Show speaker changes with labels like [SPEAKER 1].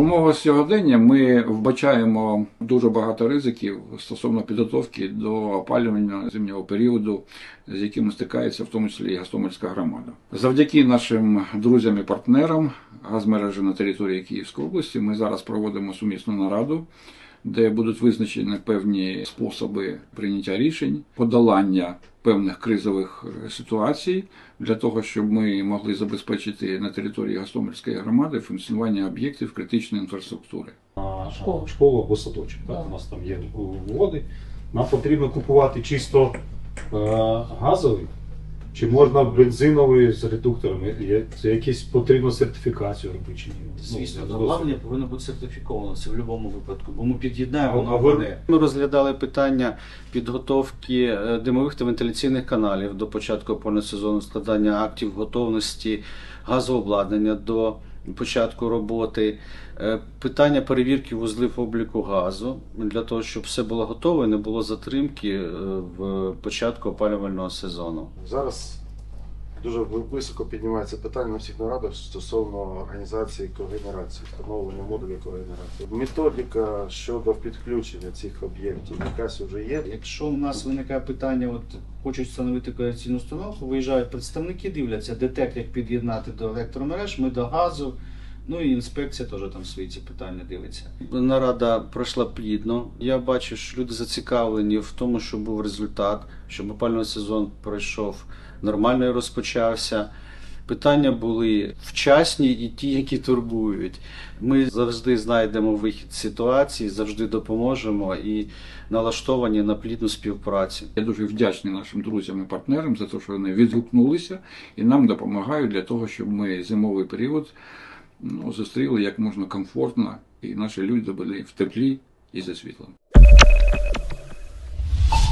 [SPEAKER 1] В умовах сьогодення ми вбачаємо дуже багато ризиків стосовно підготовки до опалювання зимнього періоду, з якими стикається в тому числі і Гастомельська громада. Завдяки нашим друзям і партнерам газмережі на території Київської області ми зараз проводимо сумісну нараду, де будуть визначені певні способи прийняття рішень, подолання певних кризових е, ситуацій для того, щоб ми могли забезпечити на території Гостомельської громади функціонування об'єктів критичної інфраструктури.
[SPEAKER 2] на
[SPEAKER 3] Школу.
[SPEAKER 2] школу або садочок. Так?
[SPEAKER 3] Да.
[SPEAKER 2] У нас там є води. Нам потрібно купувати чисто е, газовий, чи можна бензиновий з редукторами. Є, це якісь потрібно сертифікацію робити чи ні?
[SPEAKER 4] Звісно,
[SPEAKER 2] Ну,
[SPEAKER 4] обладнання повинно бути сертифіковано це в будь-якому випадку, бо ми під'єднаємо
[SPEAKER 2] А ви-.
[SPEAKER 4] Ми розглядали питання підготовки е, димових та вентиляційних каналів до початку опорного сезону, складання актів готовності газообладнання до початку роботи, е, питання перевірки вузлів обліку газу для того, щоб все було готове, не було затримки е, в початку опалювального сезону.
[SPEAKER 5] Зараз дуже високо піднімається питання на всіх нарадах стосовно організації когенерації, встановлення модуля когенерації. Методика щодо підключення цих об'єктів якась вже є.
[SPEAKER 4] Якщо у нас виникає питання, от хочуть встановити когенераційну установку, виїжджають представники, дивляться, детект як під'єднати до електромереж, ми до газу. Ну і інспекція теж там свої ці питання дивиться. Нарада пройшла плідно. Я бачу, що люди зацікавлені в тому, щоб був результат, щоб опальний сезон пройшов нормально і розпочався. Питання були вчасні і ті, які турбують. Ми завжди знайдемо вихід з ситуації, завжди допоможемо і налаштовані на плідну співпрацю.
[SPEAKER 1] Я дуже вдячний нашим друзям і партнерам за те, що вони відгукнулися і нам допомагають для того, щоб ми зимовий період ну, зустріли як можна комфортно, і наші люди були в теплі і за світлом.